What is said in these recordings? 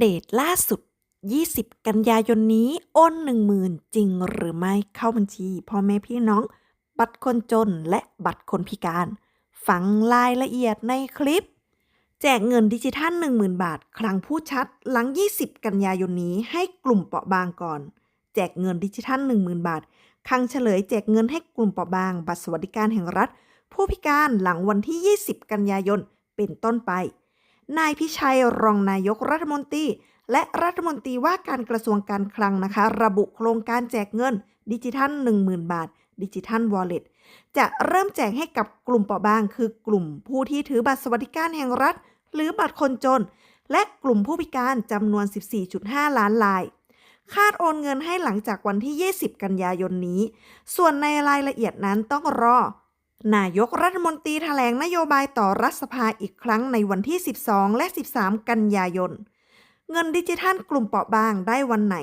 เดตล่าสุด 20 กันยายนนี้โอน10,000 จริงหรือไม่เข้าบัญชีพ่อแม่พี่น้อง บัตรคนจนและบัตรคนพิการ ฟังรายละเอียดในคลิป แจกเงินดิจิทัล 10,000 บาท ครั้งผู้ชัด หลัง 20 กันยายนนี้ให้กลุ่มเปราะบางก่อน แจกเงินดิจิทัล 10,000 บาท ครั้งเฉลยแจกเงินให้กลุ่มเปราะบาง บัตรสวัสดิการแห่งรัฐ ผู้พิการหลังวันที่ 20 กันยายนเป็นต้นไป นายพิชัยรองนายกรัฐมนตรี และรัฐมนตรีว่าการกระทรวงการคลังนะคะ ระบุโครงการแจกเงิน ดิจิทัล 10,000 บาท ดิจิทัลวอลเล็ตจะเริ่มแจกให้กับกลุ่มเปราะบาง คือกลุ่มผู้ที่ถือบัตรสวัสดิการแห่งรัฐ หรือบัตรคนจน และกลุ่มผู้พิการจำนวน 14.5 ล้านรายคาดโอนเงินให้หลังจากวันที่ 20 กันยายนนี้ ส่วนในรายละเอียดนั้นต้องรอ นายกรัฐมนตรีแถลงนโยบายต่อรัฐสภาอีกครั้งในวันที่ 12 และ 13 กันยายน เงินดิจิทัลกลุ่มเปราะบางได้วันไหน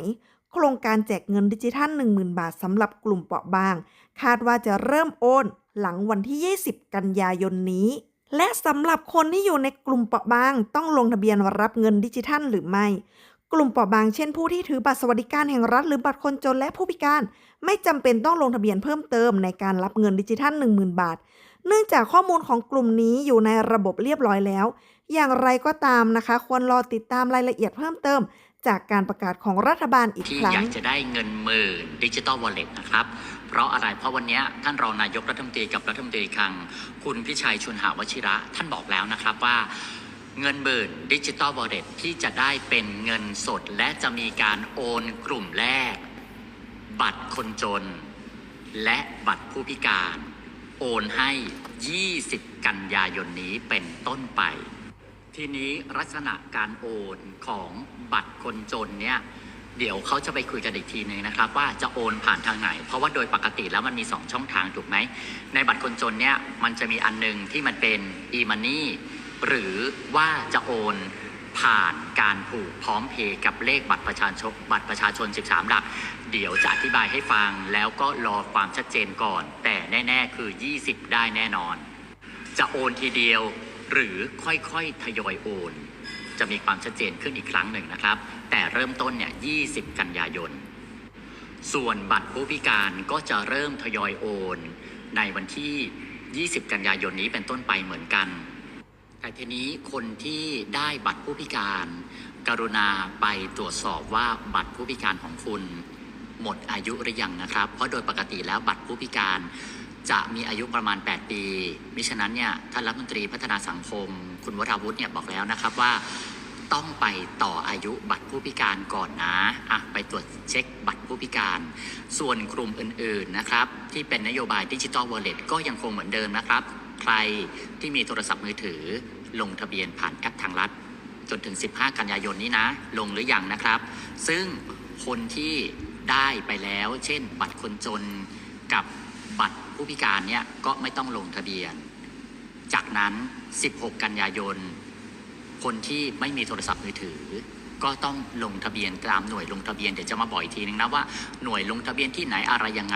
โครงการแจกเงินดิจิทัล 10,000 บาทสำหรับกลุ่มเปราะบาง คาดว่าจะเริ่มโอนหลังวันที่ 20 กันยายนนี้ และสำหรับคนที่อยู่ในกลุ่มเปราะบาง ต้องลงทะเบียนรับเงินดิจิทัลหรือไม่ กลุ่มเปราะบางเช่นผู้ที่ถือบัตรสวัสดิการแห่งรัฐหรือบัตรคนจนและผู้พิการ ไม่จำเป็นต้องลงทะเบียนเพิ่มเติมในการรับเงินดิจิทัล 10,000 บาท เนื่องจากข้อมูลของกลุ่มนี้อยู่ในระบบเรียบร้อยแล้ว อย่างไรก็ตามนะคะ ควรรอติดตามรายละเอียดเพิ่มเติม จากการประกาศของรัฐบาลอีกครั้งที่อยากจะได้เงินหมื่นดิจิ t a ลวอลเล็ตนะครับเพราะอะไรเพราะวันนี้ท่านรองนายกรัฐมนตรีกับรัฐมนตรีคลัง คุณพิชัยชุนหาวชิระ ท่านบอกแล้วนะครับว่า เงินหมื่นดิจิ t a ลวอลเล็ตที่จะได้เป็นเงินสดและจะมีการโอนกลุ่มแรก บัตรคนจน และบัตรผู้พิการ โอนให้ 20 กันยายนนี้เป็นต้นไป ทีนี้ลักษณะการโอนของบัตรคนจนเนี่ยเดี๋ยวเขาจะไปคุยกันอีกทีหนึงนะครับ ว่าจะโอนผ่านทางไหน เพราะว่าโดยปกติแล้วมันมี 2 ช่องทางถูกไหม ในบัตรคนจนเนี่ยมันจะมีอันหนึงที่มันเป็น e-money หรือว่าจะโอนผ่านการผูกพร้อมเพย์กับเลขบัตรประชาชนบัตรประชาชน 13 หลัก เดี๋ยวจะอธิบายให้ฟังแล้วก็รอความชัดเจนก่อน แต่แน่ ๆ คือ 20 ได้แน่นอน จะโอนทีเดียวหรือค่อยๆ ทยอยโอน จะมีความชัดเจนขึ้นอีกครั้งหนึ่งนะครับ แต่เริ่มต้นเนี่ย 20 กันยายน ส่วนบัตรผู้พิการก็จะเริ่มทยอยโอน ในวันที่ 20 กันยายนนี้เป็นต้นไปเหมือนกัน แต่ทีนี้คนที่ได้บัตรผู้พิการ กรุณาไปตรวจสอบว่าบัตรผู้พิการของคุณ หมดอายุหรือยังนะครับ เพราะโดยปกติแล้วบัตรผู้พิการจะมีอายุประมาณ 8 ปี มิฉะนั้นเนี่ยท่านรัฐมนตรีพัฒนาสังคม คุณวราวุฒิเนี่ยบอกแล้วนะครับว่าต้องไปต่ออายุบัตรผู้พิการก่อนนะอะไปตรวจเช็คบัตรผู้พิการ ส่วนกลุ่มอื่นๆนะครับ ที่เป็นนโยบายดิจิ t a ลวอลเล็ตก็ยังคงเหมือนเดิมนะครับ ใครที่มีโทรศัพท์มือถือ ลงทะเบียนผ่านแอปทางรัฐจนถึง 15 กันยายนนี้นะ ลงหรือยังนะครับ ซึ่งคนที่ได้ไปแล้ว เช่น บัตรคนจนกับบัตรผู้พิการเนี่ยก็ไม่ต้องลงทะเบียน จากนั้น 16 กันยายน คนที่ไม่มีโทรศัพท์มือถือ ก็ต้องลงทะเบียนตามหน่วยลงทะเบียนเดี๋ยวจะมาบอกอีกทีนึงนะว่าหน่วยลงทะเบียนที่ไหนอะไรยังไง